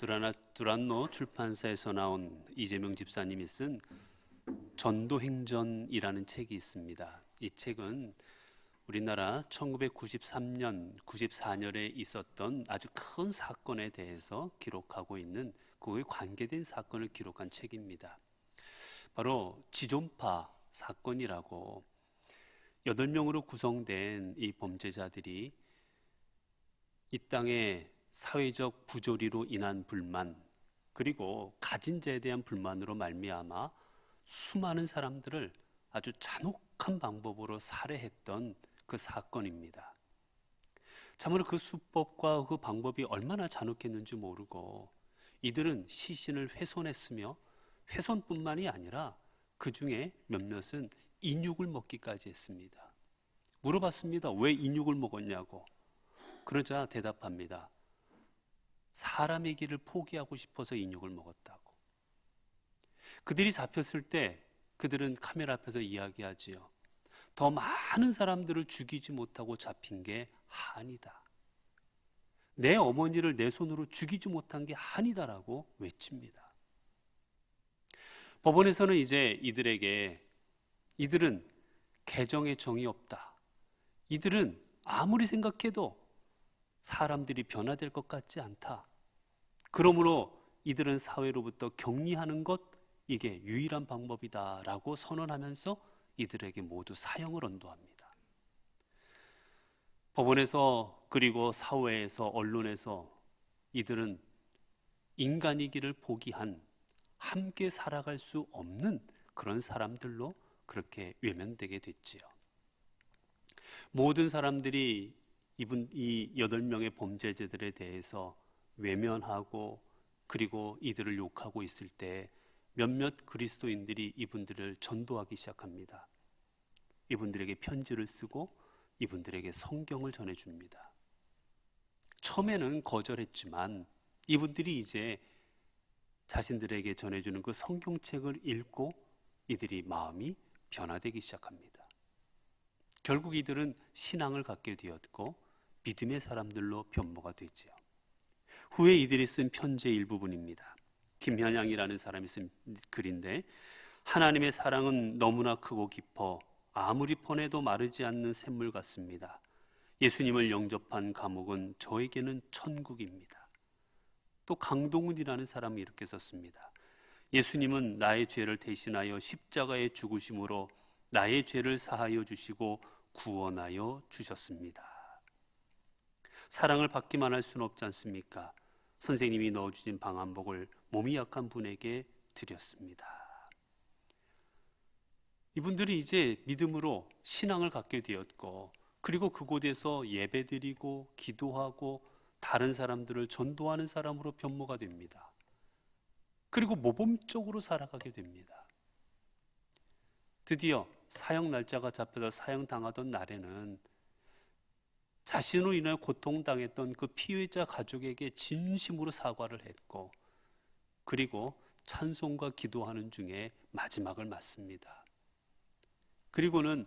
두라나, 두란노 출판사에서 나온 이재명 집사님이 쓴 전도행전이라는 책이 있습니다. 이 책은 우리나라 1993년, 94년에 있었던 아주 큰 사건에 대해서 기록하고 있는 그에 관계된 사건을 기록한 책입니다. 바로 지존파 사건이라고 여덟 명으로 구성된 이 범죄자들이 이 땅의 사회적 부조리로 인한 불만 그리고 가진 자에 대한 불만으로 말미암아 수많은 사람들을 아주 잔혹한 방법으로 살해했던 그 사건입니다. 참으로 그 수법과 그 방법이 얼마나 잔혹했는지 모르고 이들은 시신을 훼손했으며 훼손뿐만이 아니라 그 중에 몇몇은 인육을 먹기까지 했습니다. 물어봤습니다. 왜 인육을 먹었냐고. 그러자 대답합니다. 사람의 길을 포기하고 싶어서 인육을 먹었다고. 그들이 잡혔을 때 그들은 카메라 앞에서 이야기하지요. 더 많은 사람들을 죽이지 못하고 잡힌 게 한이다. 내 어머니를 내 손으로 죽이지 못한 게 한이다라고 외칩니다. 법원에서는 이제 이들에게 이들은 개정의 정이 없다. 이들은 아무리 생각해도 사람들이 변화될 것 같지 않다. 그러므로 이들은 사회로부터 격리하는 것 이게 유일한 방법이다라고 선언하면서 이들에게 모두 사형을 언도합니다. 법원에서 그리고 사회에서 언론에서 이들은 인간이기를 포기한 함께 살아갈 수 없는 그런 사람들로 그렇게 외면되게 됐지요. 모든 사람들이 이분 이 여덟 명의 범죄자들에 대해서 외면하고 그리고 이들을 욕하고 있을 때 몇몇 그리스도인들이 이분들을 전도하기 시작합니다. 이분들에게 편지를 쓰고 이분들에게 성경을 전해 줍니다. 처음에는 거절했지만 이분들이 이제 자신들에게 전해주는 그 성경책을 읽고 이들이 마음이 변화되기 시작합니다. 결국 이들은 신앙을 갖게 되었고 믿음의 사람들로 변모가 되지요. 후에 이들이 쓴 편지의 일부분입니다. 김현양이라는 사람이 쓴 글인데 하나님의 사랑은 너무나 크고 깊어 아무리 퍼내도 마르지 않는 샘물 같습니다. 예수님을 영접한 감옥은 저에게는 천국입니다. 또 강동훈이라는 사람이 이렇게 썼습니다. 예수님은 나의 죄를 대신하여 십자가에 죽으심으로 나의 죄를 사하여 주시고 구원하여 주셨습니다. 사랑을 받기만 할 수는 없지 않습니까? 선생님이 넣어주신 방한복을 몸이 약한 분에게 드렸습니다. 이분들이 이제 믿음으로 신앙을 갖게 되었고, 그리고 그곳에서 예배드리고 기도하고 다른 사람들을 전도하는 사람으로 변모가 됩니다. 그리고 모범적으로 살아가게 됩니다. 드디어 사형 날짜가 잡혀서 사형 당하던 날에는 자신으로 인하여 고통당했던 그 피해자 가족에게 진심으로 사과를 했고 그리고 찬송과 기도하는 중에 마지막을 맞습니다. 그리고는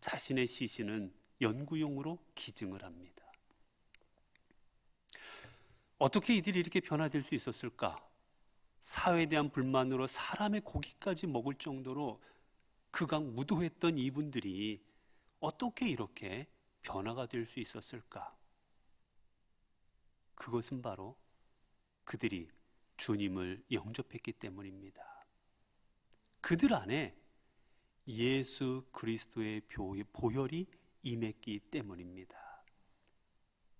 자신의 시신은 연구용으로 기증을 합니다. 어떻게 이들이 이렇게 변화될 수 있었을까? 사회에 대한 불만으로 사람의 고기까지 먹을 정도로 극악 무도했던 이분들이 어떻게 이렇게 변화가 될 수 있었을까? 그것은 바로 그들이 주님을 영접했기 때문입니다. 그들 안에 예수 그리스도의 보혈이 임했기 때문입니다.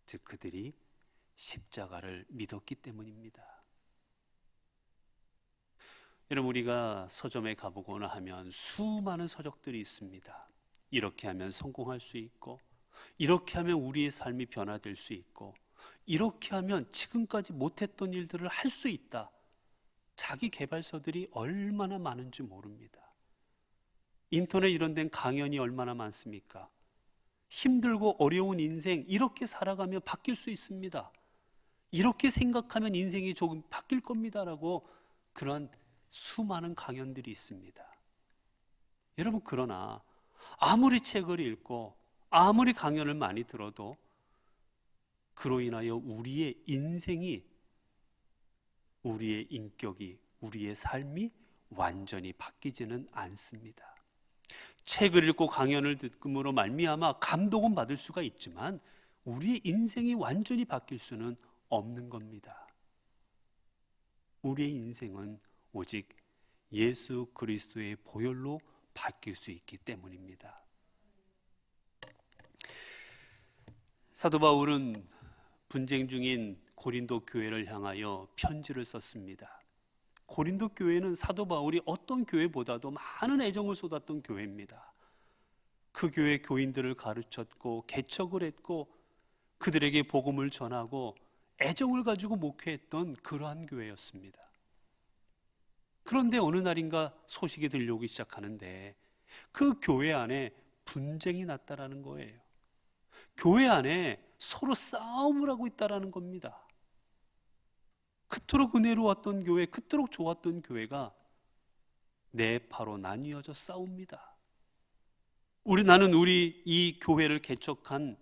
즉, 그들이 십자가를 믿었기 때문입니다. 여러분, 우리가 서점에 가보거나 하면 수많은 서적들이 있습니다. 이렇게 하면 성공할 수 있고, 이렇게 하면 우리의 삶이 변화될 수 있고, 이렇게 하면 지금까지 못했던 일들을 할 수 있다. 자기 개발서들이 얼마나 많은지 모릅니다. 인터넷 이런 데는 강연이 얼마나 많습니까? 힘들고 어려운 인생, 이렇게 살아가면 바뀔 수 있습니다. 이렇게 생각하면 인생이 조금 바뀔 겁니다라고 그런 수많은 강연들이 있습니다. 여러분, 그러나 아무리 책을 읽고 아무리 강연을 많이 들어도 그로 인하여 우리의 인생이 우리의 인격이, 우리의 삶이 완전히 바뀌지는 않습니다. 책을 읽고 강연을 듣음으로 말미암아 감동은 받을 수가 있지만 우리의 인생이 완전히 바뀔 수는 없는 겁니다. 우리의 인생은 오직 예수 그리스도의 보혈로 바뀔 수 있기 때문입니다. 사도 바울은 분쟁 중인 고린도 교회를 향하여 편지를 썼습니다. 고린도 교회는 사도 바울이 어떤 교회보다도 많은 애정을 쏟았던 교회입니다. 그 교회 교인들을 가르쳤고 개척을 했고 그들에게 복음을 전하고 애정을 가지고 목회했던 그러한 교회였습니다. 그런데 어느 날인가 소식이 들려오기 시작하는데 그 교회 안에 분쟁이 났다라는 거예요. 교회 안에 서로 싸움을 하고 있다라는 겁니다. 그토록 은혜로웠던 교회, 그토록 좋았던 교회가 네 파로 나뉘어져 싸웁니다. 우리 나는 우리 이 교회를 개척한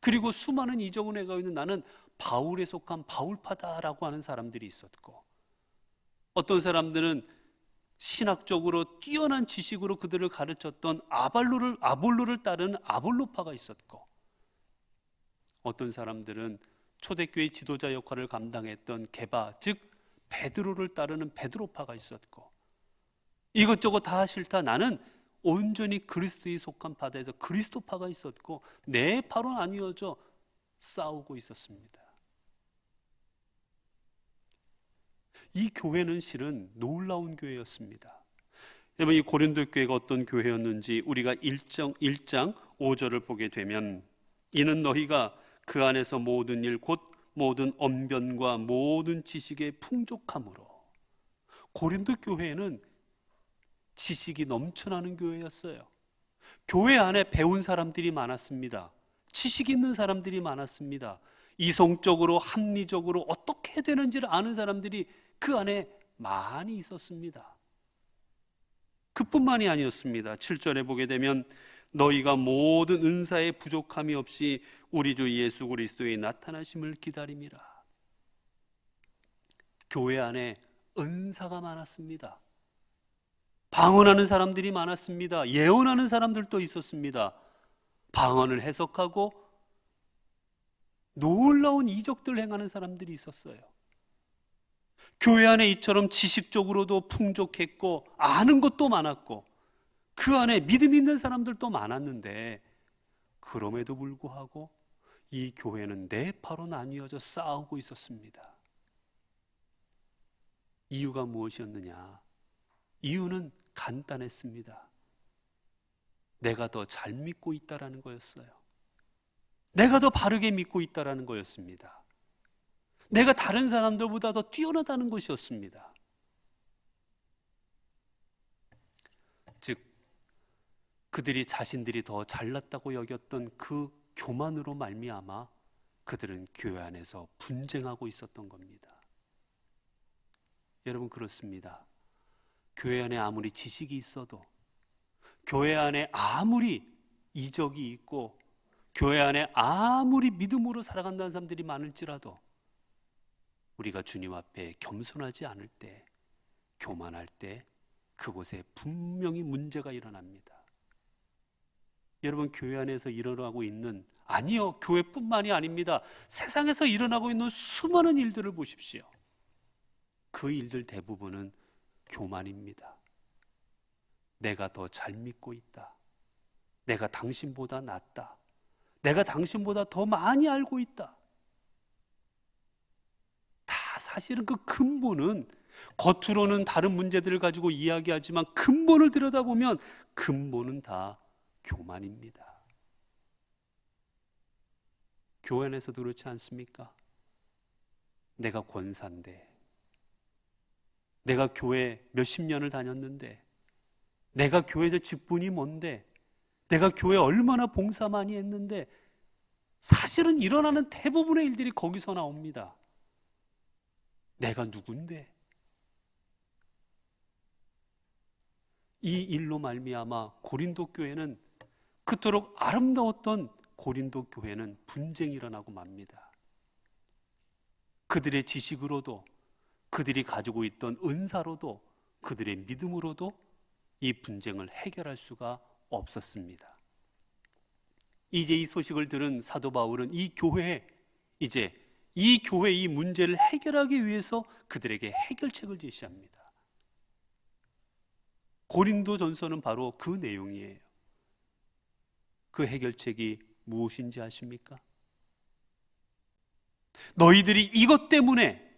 그리고 수많은 이적을 해가고 있는 나는 바울에 속한 바울파다라고 하는 사람들이 있었고 어떤 사람들은 신학적으로 뛰어난 지식으로 그들을 가르쳤던 아발로를 아볼로를 따르는 아볼로파가 있었고 어떤 사람들은 초대교회 지도자 역할을 감당했던 게바 즉 베드로를 따르는 베드로파가 있었고 이것저것 다 싫다 나는 온전히 그리스도에 속한 바다에서 그리스도파가 있었고 내 파로 나뉘어져 싸우고 있었습니다. 이 교회는 실은 놀라운 교회였습니다. 여러분 이 고린도 교회가 어떤 교회였는지 우리가 1장 1장 5절을 보게 되면 이는 너희가 그 안에서 모든 일 곧 모든 언변과 모든 지식의 풍족함으로 고린도 교회는 지식이 넘쳐나는 교회였어요. 교회 안에 배운 사람들이 많았습니다. 지식 있는 사람들이 많았습니다. 이성적으로 합리적으로 어떻게 되는지를 아는 사람들이 그 안에 많이 있었습니다. 그뿐만이 아니었습니다. 7절에 보게 되면 너희가 모든 은사의 부족함이 없이 우리 주 예수 그리스도의 나타나심을 기다림이라. 교회 안에 은사가 많았습니다. 방언하는 사람들이 많았습니다. 예언하는 사람들도 있었습니다. 방언을 해석하고 놀라운 이적들 행하는 사람들이 있었어요. 교회 안에 이처럼 지식적으로도 풍족했고 아는 것도 많았고 그 안에 믿음 있는 사람들도 많았는데 그럼에도 불구하고 이 교회는 네 파로 나뉘어져 싸우고 있었습니다. 이유가 무엇이었느냐? 이유는 간단했습니다. 내가 더 잘 믿고 있다라는 거였어요. 내가 더 바르게 믿고 있다라는 거였습니다. 내가 다른 사람들보다 더 뛰어나다는 것이었습니다. 즉 그들이 자신들이 더 잘났다고 여겼던 그 교만으로 말미암아 그들은 교회 안에서 분쟁하고 있었던 겁니다. 여러분 그렇습니다. 교회 안에 아무리 지식이 있어도 교회 안에 아무리 이적이 있고 교회 안에 아무리 믿음으로 살아간다는 사람들이 많을지라도 우리가 주님 앞에 겸손하지 않을 때 교만할 때 그곳에 분명히 문제가 일어납니다. 여러분 교회 안에서 일어나고 있는 아니요 교회뿐만이 아닙니다. 세상에서 일어나고 있는 수많은 일들을 보십시오. 그 일들 대부분은 교만입니다. 내가 더 잘 믿고 있다. 내가 당신보다 낫다. 내가 당신보다 더 많이 알고 있다. 다 사실은 그 근본은 겉으로는 다른 문제들을 가지고 이야기하지만 근본을 들여다보면 근본은 다 교만입니다. 교회 안에서도 그렇지 않습니까? 내가 권사인데, 내가 교회 몇십 년을 다녔는데, 내가 교회에서 직분이 뭔데, 내가 교회 얼마나 봉사 많이 했는데, 사실은 일어나는 대부분의 일들이 거기서 나옵니다. 내가 누군데? 이 일로 말미암아 고린도 교회는 그토록 아름다웠던 고린도 교회는 분쟁이 일어나고 맙니다. 그들의 지식으로도 그들이 가지고 있던 은사로도 그들의 믿음으로도 이 분쟁을 해결할 수가 없었습니다. 이제 이 소식을 들은 사도 바울은 이 교회에 이제 이 교회 이 문제를 해결하기 위해서 그들에게 해결책을 제시합니다. 고린도 전서는 바로 그 내용이에요. 그 해결책이 무엇인지 아십니까? 너희들이 이것 때문에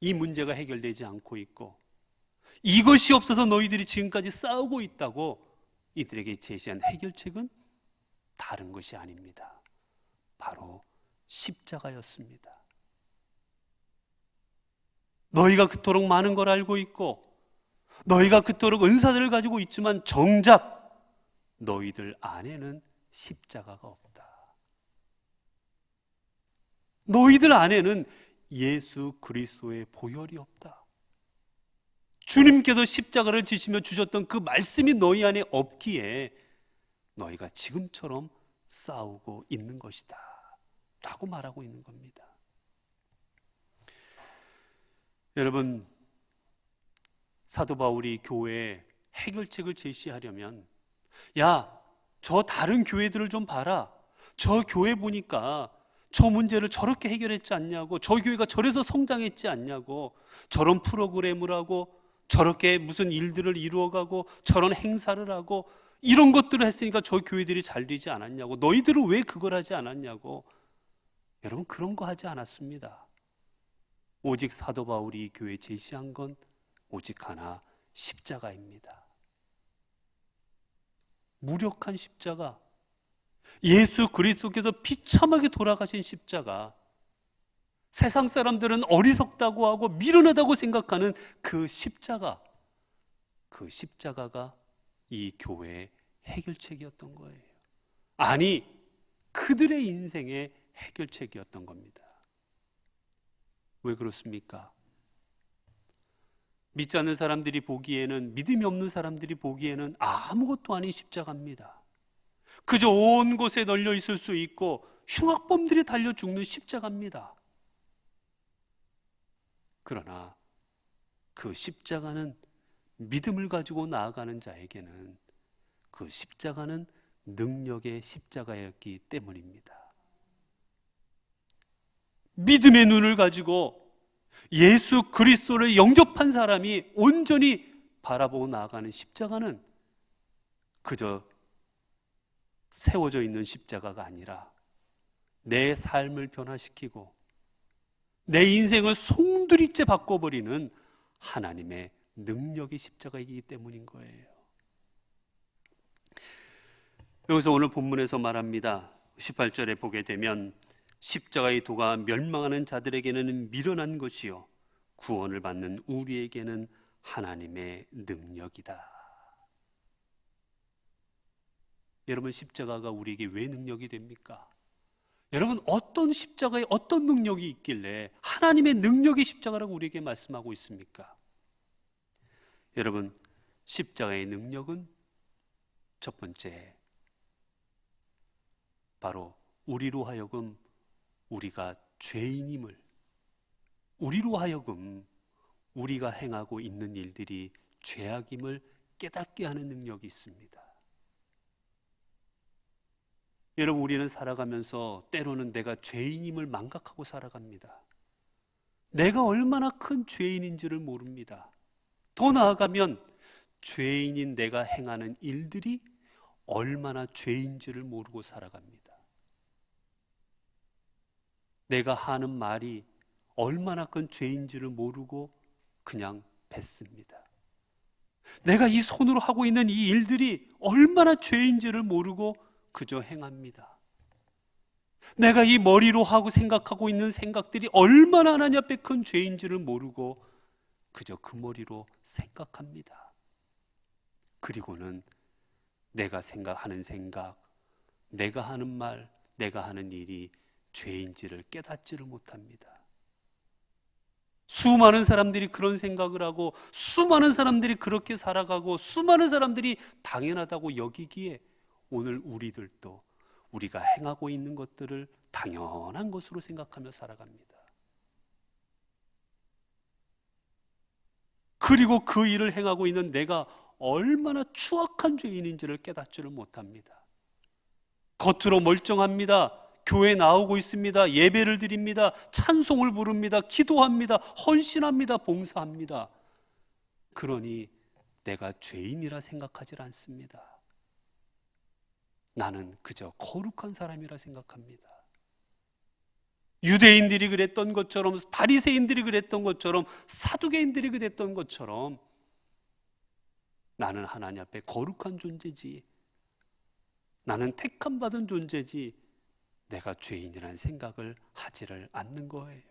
이 문제가 해결되지 않고 있고 이것이 없어서 너희들이 지금까지 싸우고 있다고 이들에게 제시한 해결책은 다른 것이 아닙니다. 바로 십자가였습니다. 너희가 그토록 많은 걸 알고 있고 너희가 그토록 은사들을 가지고 있지만 정작 너희들 안에는 십자가가 없다. 너희들 안에는 예수 그리스도의 보혈이 없다. 주님께서 십자가를 지시며 주셨던 그 말씀이 너희 안에 없기에 너희가 지금처럼 싸우고 있는 것이다. 라고 말하고 있는 겁니다. 여러분, 사도 바울이 교회에 해결책을 제시하려면, 야, 저 다른 교회들을 좀 봐라. 저 교회 보니까 저 문제를 저렇게 해결했지 않냐고, 저 교회가 저래서 성장했지 않냐고, 저런 프로그램을 하고, 저렇게 무슨 일들을 이루어가고, 저런 행사를 하고, 이런 것들을 했으니까 저 교회들이 잘 되지 않았냐고, 너희들은 왜 그걸 하지 않았냐고. 여러분, 그런 거 하지 않았습니다. 오직 사도 바울이 이 교회에 제시한 건 오직 하나, 십자가입니다. 무력한 십자가, 예수 그리스도께서 비참하게 돌아가신 십자가, 세상 사람들은 어리석다고 하고 미련하다고 생각하는 그 십자가, 그 십자가가 이 교회의 해결책이었던 거예요. 아니, 그들의 인생의 해결책이었던 겁니다. 왜 그렇습니까? 믿지 않는 사람들이 보기에는 믿음이 없는 사람들이 보기에는 아무것도 아닌 십자가입니다. 그저 온 곳에 널려 있을 수 있고 흉악범들이 달려 죽는 십자가입니다. 그러나 그 십자가는 믿음을 가지고 나아가는 자에게는 그 십자가는 능력의 십자가였기 때문입니다. 믿음의 눈을 가지고 예수 그리스도를 영접한 사람이 온전히 바라보고 나아가는 십자가는 그저 세워져 있는 십자가가 아니라 내 삶을 변화시키고 내 인생을 송두리째 바꿔버리는 하나님의 능력이 십자가이기 때문인 거예요. 여기서 오늘 본문에서 말합니다. 18절에 보게 되면 십자가의 도가 멸망하는 자들에게는 미련한 것이요 구원을 받는 우리에게는 하나님의 능력이다. 여러분 십자가가 우리에게 왜 능력이 됩니까? 여러분 어떤 십자가에 어떤 능력이 있길래 하나님의 능력이 십자가라고 우리에게 말씀하고 있습니까? 여러분 십자가의 능력은 첫 번째 바로 우리로 하여금 우리가 죄인임을 우리로 하여금 우리가 행하고 있는 일들이 죄악임을 깨닫게 하는 능력이 있습니다. 여러분 우리는 살아가면서 때로는 내가 죄인임을 망각하고 살아갑니다. 내가 얼마나 큰 죄인인지를 모릅니다. 더 나아가면 죄인인 내가 행하는 일들이 얼마나 죄인지를 모르고 살아갑니다. 내가 하는 말이 얼마나 큰 죄인지를 모르고 그냥 뱉습니다. 내가 이 손으로 하고 있는 이 일들이 얼마나 죄인지를 모르고 그저 행합니다. 내가 이 머리로 하고 생각하고 있는 생각들이 얼마나 하나님 앞에 큰 죄인지를 모르고 그저 그 머리로 생각합니다. 그리고는 내가 생각하는 생각, 내가 하는 말, 내가 하는 일이 죄인지를 깨닫지를 못합니다. 수많은 사람들이 그런 생각을 하고 수많은 사람들이 그렇게 살아가고 수많은 사람들이 당연하다고 여기기에 오늘 우리들도 우리가 행하고 있는 것들을 당연한 것으로 생각하며 살아갑니다. 그리고 그 일을 행하고 있는 내가 얼마나 추악한 죄인인지를 깨닫지를 못합니다. 겉으로 멀쩡합니다. 교회 나오고 있습니다. 예배를 드립니다. 찬송을 부릅니다. 기도합니다. 헌신합니다. 봉사합니다. 그러니 내가 죄인이라 생각하지 않습니다. 나는 그저 거룩한 사람이라 생각합니다. 유대인들이 그랬던 것처럼 바리새인들이 그랬던 것처럼 사두개인들이 그랬던 것처럼 나는 하나님 앞에 거룩한 존재지. 나는 택함 받은 존재지. 내가 죄인이라는 생각을 하지를 않는 거예요.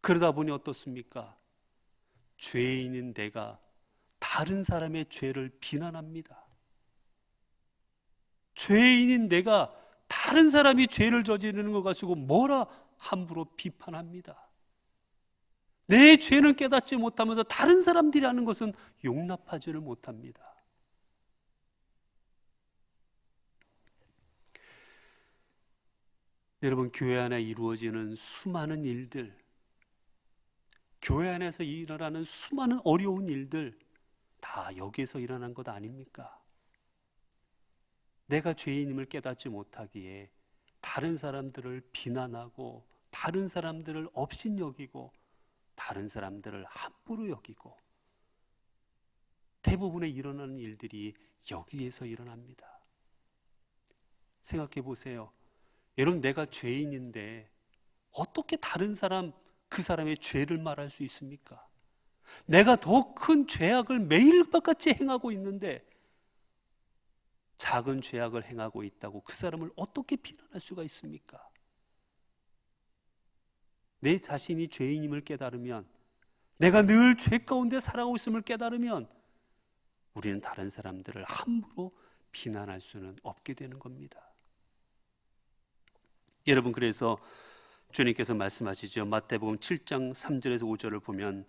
그러다 보니 어떻습니까? 죄인인 내가 다른 사람의 죄를 비난합니다. 죄인인 내가 다른 사람이 죄를 저지르는 것 가지고 뭐라 함부로 비판합니다. 내 죄는 깨닫지 못하면서 다른 사람들이 하는 것은 용납하지를 못합니다. 여러분, 교회 안에 이루어지는 수많은 일들, 교회 안에서 일어나는 수많은 어려운 일들, 다 여기에서 일어난 것 아닙니까? 내가 죄인임을 깨닫지 못하기에 다른 사람들을 비난하고 다른 사람들을 업신여기고 다른 사람들을 함부로 여기고 대부분의 일어나는 일들이 여기에서 일어납니다. 생각해 보세요. 여러분 내가 죄인인데 어떻게 다른 사람 그 사람의 죄를 말할 수 있습니까? 내가 더 큰 죄악을 매일같이 행하고 있는데 작은 죄악을 행하고 있다고 그 사람을 어떻게 비난할 수가 있습니까? 내 자신이 죄인임을 깨달으면 내가 늘 죄 가운데 살아가고 있음을 깨달으면 우리는 다른 사람들을 함부로 비난할 수는 없게 되는 겁니다. 여러분 그래서 주님께서 말씀하시죠. 마태복음 7장 3절에서 5절을 보면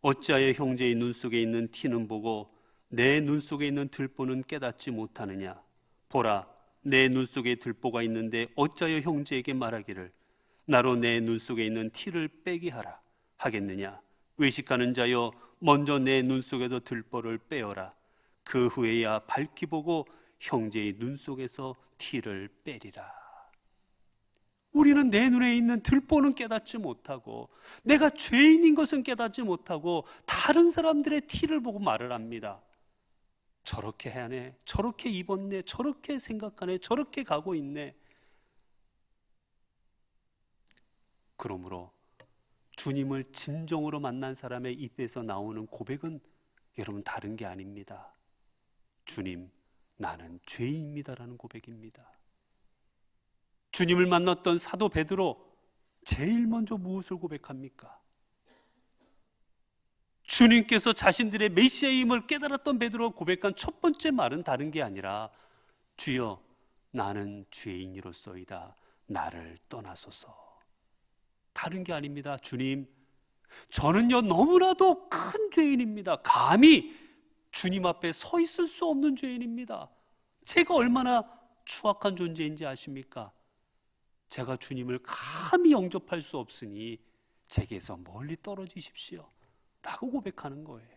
어찌하여 형제의 눈 속에 있는 티는 보고 내 눈 속에 있는 들보는 깨닫지 못하느냐? 보라 내 눈 속에 들보가 있는데 어찌하여 형제에게 말하기를? 나로 내 눈 속에 있는 티를 빼게 하라 하겠느냐? 외식하는 자여 먼저 내 눈 속에서 들보를 빼어라. 그 후에야 밝히 보고 형제의 눈 속에서 티를 빼리라 우리는 내 눈에 있는 들보는 깨닫지 못하고 내가 죄인인 것은 깨닫지 못하고 다른 사람들의 티를 보고 말을 합니다. 저렇게 하네, 저렇게 입었네, 저렇게 생각하네, 저렇게 가고 있네. 그러므로 주님을 진정으로 만난 사람의 입에서 나오는 고백은 여러분 다른 게 아닙니다. 주님, 나는 죄인입니다라는 고백입니다. 주님을 만났던 사도 베드로 제일 먼저 무엇을 고백합니까? 주님께서 자신들의 메시아임을 깨달았던 베드로가 고백한 첫 번째 말은 다른 게 아니라 주여 나는 죄인이로소이다. 나를 떠나소서. 다른 게 아닙니다 주님. 저는요 너무나도 큰 죄인입니다. 감히 주님 앞에 서 있을 수 없는 죄인입니다. 제가 얼마나 추악한 존재인지 아십니까? 제가 주님을 감히 영접할 수 없으니 제게서 멀리 떨어지십시오. 라고 고백하는 거예요.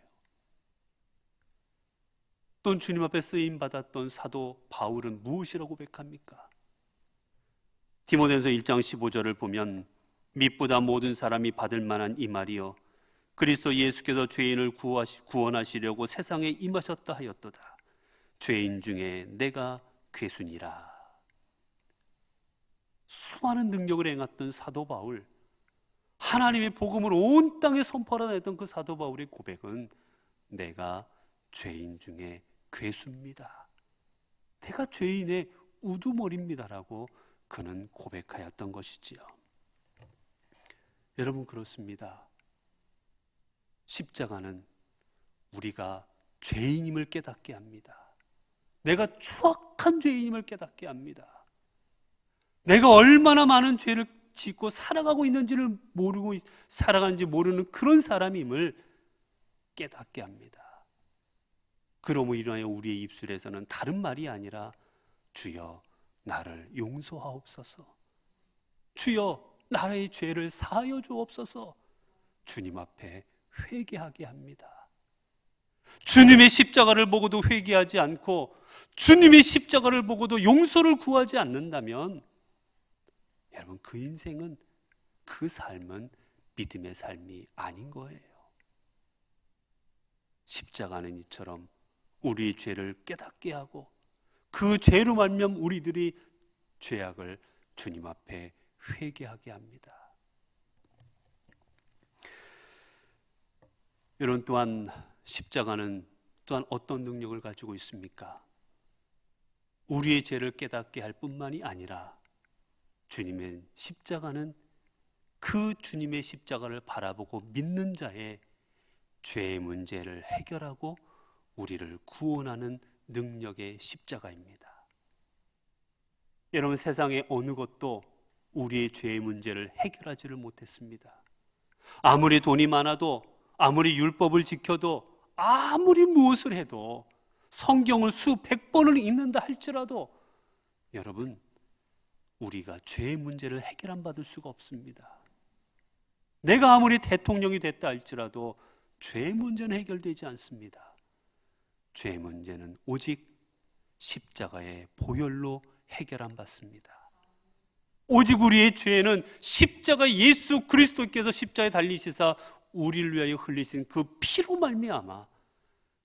또 주님 앞에 쓰임 받았던 사도 바울은 무엇이라고 고백합니까? 디모데전서 1장 15절을 보면 믿보다 모든 사람이 받을 만한 이 말이요 그리스도 예수께서 죄인을 구원하시려고 세상에 임하셨다 하였도다. 죄인 중에 내가 괴순이라. 수많은 능력을 행했던 사도 바울, 하나님의 복음을 온 땅에 선포하다 했던 그 사도 바울의 고백은 내가 죄인 중에 괴수입니다. 내가 죄인의 우두머리입니다라고 그는 고백하였던 것이지요. 여러분 그렇습니다. 십자가는 우리가 죄인임을 깨닫게 합니다. 내가 추악한 죄인임을 깨닫게 합니다. 내가 얼마나 많은 죄를 짓고 살아가고 있는지를 모르고 살아가는지 모르는 그런 사람임을 깨닫게 합니다. 그러므로 인하여 우리의 입술에서는 다른 말이 아니라 주여 나를 용서하옵소서. 주여 나의 죄를 사하여 주옵소서. 주님 앞에 회개하게 합니다. 주님의 십자가를 보고도 회개하지 않고 주님의 십자가를 보고도 용서를 구하지 않는다면 여러분 그 인생은 그 삶은 믿음의 삶이 아닌 거예요. 십자가는 이처럼 우리의 죄를 깨닫게 하고 그 죄로 말미암 우리들이 죄악을 주님 앞에 회개하게 합니다. 여러분 또한 십자가는 또한 어떤 능력을 가지고 있습니까? 우리의 죄를 깨닫게 할 뿐만이 아니라 주님의 십자가는 그 주님의 십자가를 바라보고 믿는 자의 죄의 문제를 해결하고 우리를 구원하는 능력의 십자가입니다. 여러분 세상의 어느 것도 우리의 죄의 문제를 해결하지를 못했습니다. 아무리 돈이 많아도 아무리 율법을 지켜도 아무리 무엇을 해도 성경을 수백 번을 읽는다 할지라도 여러분 우리가 죄의 문제를 해결 안 받을 수가 없습니다. 내가 아무리 대통령이 됐다 할지라도 죄의 문제는 해결되지 않습니다. 죄의 문제는 오직 십자가의 보혈로 해결 안 받습니다. 오직 우리의 죄는 십자가 예수 그리스도께서 십자가에 달리시사 우리를 위하여 흘리신 그 피로 말미암아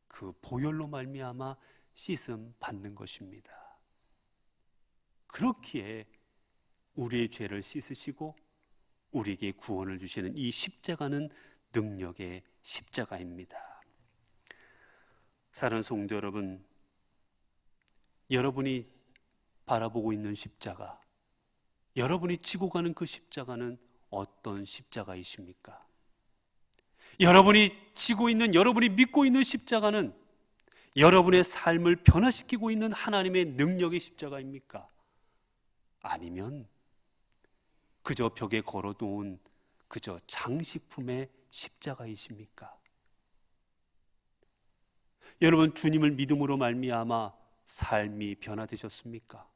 그 보혈로 말미암아 씻음 받는 것입니다. 그렇기에 우리의 죄를 씻으시고 우리에게 구원을 주시는 이 십자가는 능력의 십자가입니다. 사랑하는 성도 여러분, 여러분이 바라보고 있는 십자가, 여러분이 지고 가는 그 십자가는 어떤 십자가이십니까? 여러분이 지고 있는, 여러분이 믿고 있는 십자가는 여러분의 삶을 변화시키고 있는 하나님의 능력의 십자가입니까? 아니면 그저 벽에 걸어 놓은 그저 장식품의 십자가이십니까? 여러분 주님을 믿음으로 말미암아 삶이 변화되셨습니까?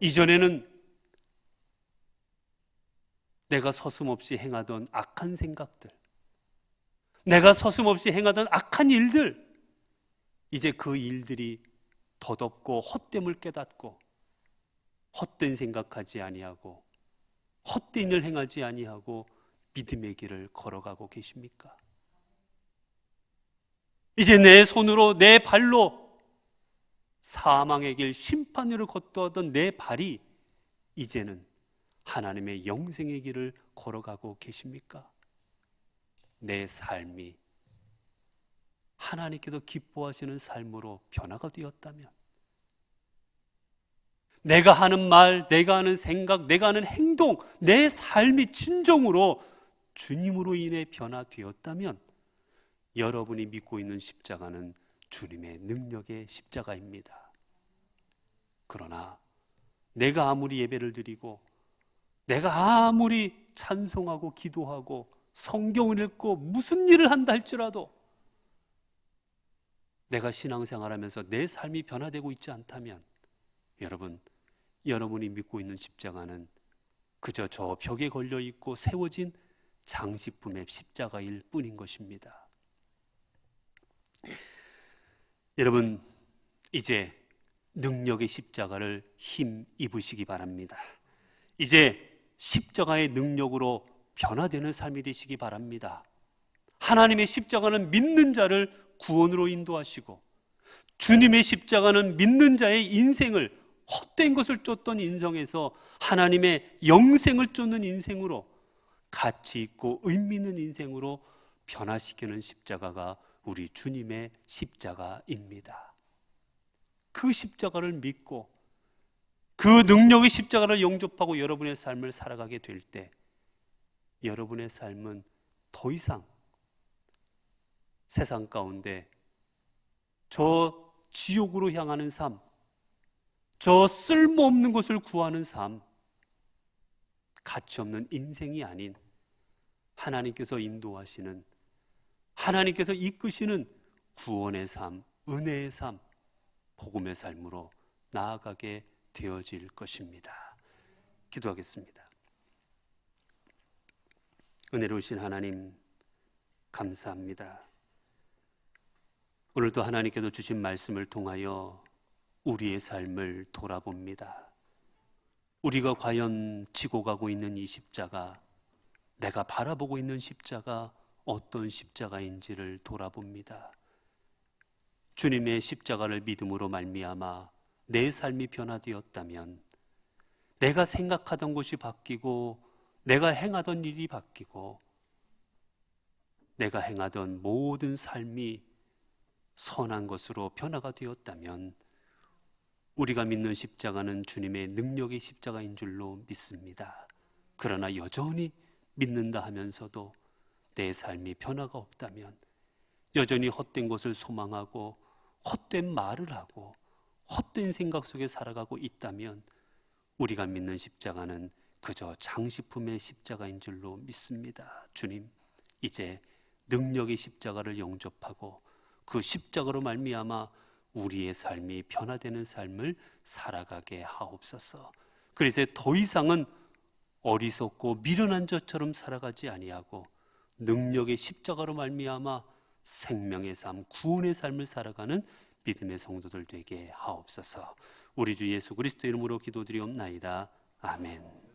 이전에는 내가 서슴없이 행하던 악한 생각들, 내가 서슴없이 행하던 악한 일들, 이제 그 일들이 덧없고 헛됨을 깨닫고 헛된 생각하지 아니하고 헛된 일 행하지 아니하고 믿음의 길을 걸어가고 계십니까? 이제 내 손으로 내 발로 사망의 길 심판을 걷도하던 내 발이 이제는 하나님의 영생의 길을 걸어가고 계십니까? 내 삶이 하나님께서 기뻐하시는 삶으로 변화가 되었다면 내가 하는 말, 내가 하는 생각, 내가 하는 행동, 내 삶이 진정으로 주님으로 인해 변화되었다면 여러분이 믿고 있는 십자가는 주님의 능력의 십자가입니다. 그러나 내가 아무리 예배를 드리고 내가 아무리 찬송하고 기도하고 성경을 읽고 무슨 일을 한다 할지라도 내가 신앙생활 하면서 내 삶이 변화되고 있지 않다면 여러분 여러분이 믿고 있는 십자가는 그저 저 벽에 걸려 있고 세워진 장식품의 십자가일 뿐인 것입니다. 여러분, 이제 능력의 십자가를 힘 입으시기 바랍니다. 이제 십자가의 능력으로 변화되는 삶이 되시기 바랍니다. 하나님의 십자가는 믿는 자를 구원으로 인도하시고 주님의 십자가는 믿는 자의 인생을 헛된 것을 쫓던 인생에서 하나님의 영생을 쫓는 인생으로 가치 있고 의미 있는 인생으로 변화시키는 십자가가 우리 주님의 십자가입니다. 그 십자가를 믿고 그 능력의 십자가를 영접하고 여러분의 삶을 살아가게 될 때 여러분의 삶은 더 이상 세상 가운데 저 지옥으로 향하는 삶, 저 쓸모없는 것을 구하는 삶, 가치 없는 인생이 아닌 하나님께서 인도하시는 하나님께서 이끄시는 구원의 삶, 은혜의 삶, 복음의 삶으로 나아가게 되어질 것입니다. 기도하겠습니다. 은혜로우신 하나님, 감사합니다. 오늘도 하나님께서 주신 말씀을 통하여 우리의 삶을 돌아봅니다. 우리가 과연 지고 가고 있는 이 십자가, 내가 바라보고 있는 십자가 어떤 십자가인지를 돌아봅니다. 주님의 십자가를 믿음으로 말미암아 내 삶이 변화되었다면 내가 생각하던 것이 바뀌고 내가 행하던 일이 바뀌고 내가 행하던 모든 삶이 선한 것으로 변화가 되었다면 우리가 믿는 십자가는 주님의 능력의 십자가인 줄로 믿습니다. 그러나 여전히 믿는다 하면서도 내 삶이 변화가 없다면 여전히 헛된 것을 소망하고 헛된 말을 하고 헛된 생각 속에 살아가고 있다면 우리가 믿는 십자가는 그저 장식품의 십자가인 줄로 믿습니다. 주님, 이제 능력의 십자가를 영접하고 그 십자가로 말미암아 우리의 삶이 변화되는 삶을 살아가게 하옵소서. 그래서 더 이상은 어리석고 미련한 자처럼 살아가지 아니하고 능력의 십자가로 말미암아 생명의 삶, 구원의 삶을 살아가는 믿음의 성도들 되게 하옵소서. 우리 주 예수 그리스도 이름으로 기도드리옵나이다. 아멘.